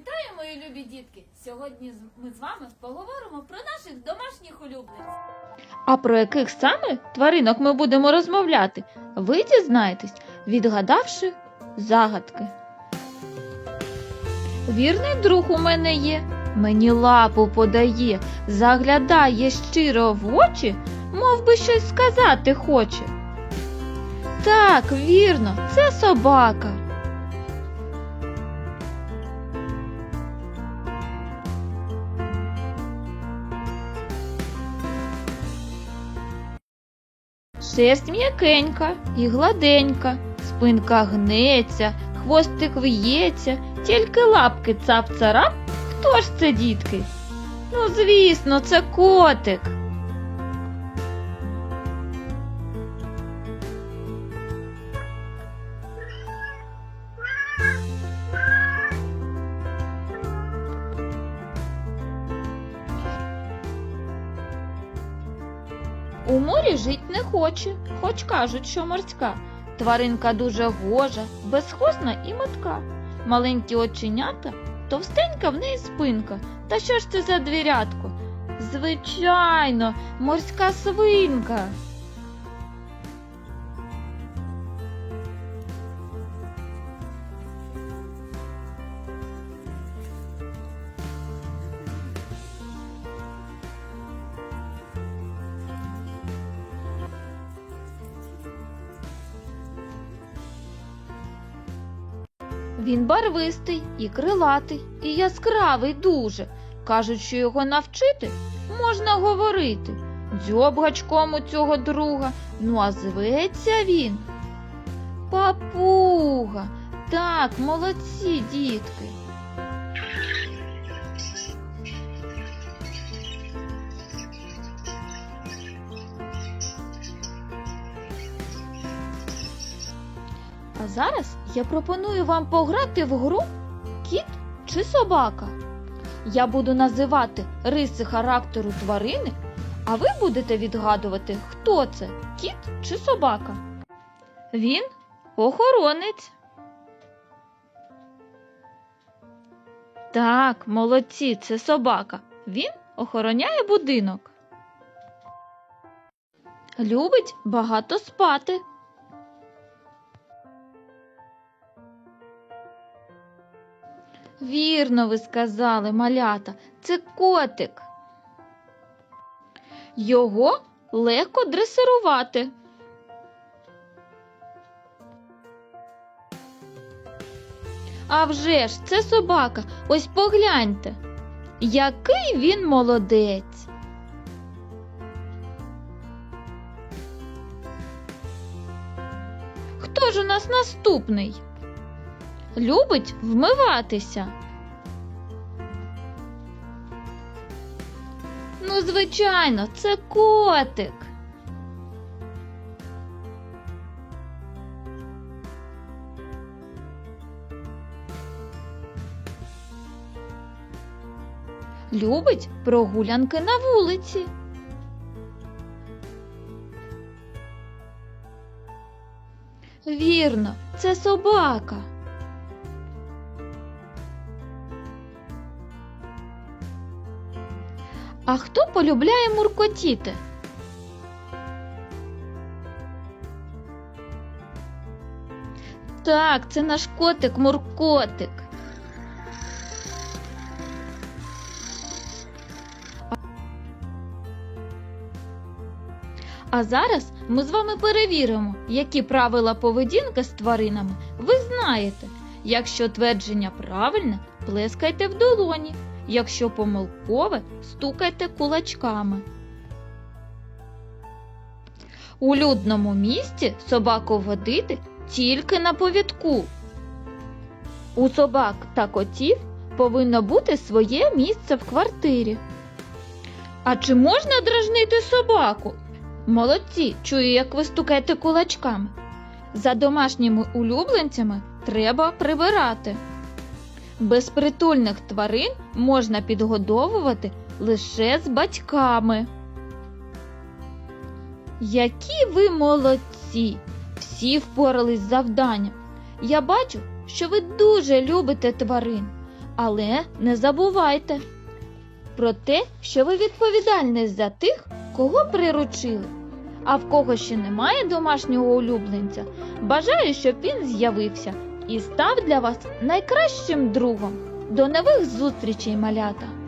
Вітаю, мої любі дітки! Сьогодні ми з вами поговоримо про наших домашніх улюбленців. А про яких саме тваринок ми будемо розмовляти, ви дізнаєтесь, відгадавши загадки. Вірний друг у мене є, мені лапу подає, заглядає щиро в очі, мов би щось сказати хоче. Так, вірно, це собака. Шерсть м'якенька і гладенька, спинка гнеться, хвостик в'ється, тільки лапки цап-царап. Хто ж це, дітки? Ну, звісно, це котик. У морі жить не хоче, хоч кажуть, що морська. Тваринка дуже гожа, безхозна і матка. Маленькі оченята, товстенька в неї спинка. Та що ж це за двірятко? Звичайно, морська свинка. Він барвистий і крилатий, і яскравий дуже. Кажуть, що його навчити можна говорити. Дзьоб гачком у цього друга, ну а зветься він. Папуга. Так, молодці, дітки. А зараз я пропоную вам пограти в гру кіт чи собака. Я буду називати риси характеру тварини, а ви будете відгадувати, хто це кіт чи собака. Він охоронець. Так, молодці, це собака. Він охороняє будинок. Любить багато спати. Вірно, ви сказали, малята, це котик. Його легко дресирувати. А вже ж, це собака. Ось погляньте. Який він молодець. Хто ж у нас наступний? Любить вмиватися. Ну, звичайно, це котик. Любить прогулянки на вулиці. Вірно, це собака. А хто полюбляє муркотіти? Так, це наш котик Муркотик. А зараз ми з вами перевіримо, які правила поведінки з тваринами ви знаєте. Якщо твердження правильне, плескайте в долоні. Якщо помилкове, стукайте кулачками. У людному місці собаку водити тільки на повідку. У собак та котів повинно бути своє місце в квартирі. А чи можна дражнити собаку? Молодці, чую, як ви стукаєте кулачками. За домашніми улюбленцями треба прибирати. Безпритульних тварин можна підгодовувати лише з батьками. Які ви молодці! Всі впорались з завданням. Я бачу, що ви дуже любите тварин, але не забувайте про те, що ви відповідальні за тих, кого приручили. А в кого ще немає домашнього улюбленця, бажаю, щоб він з'явився і став для вас найкращим другом. До нових зустрічей, малята!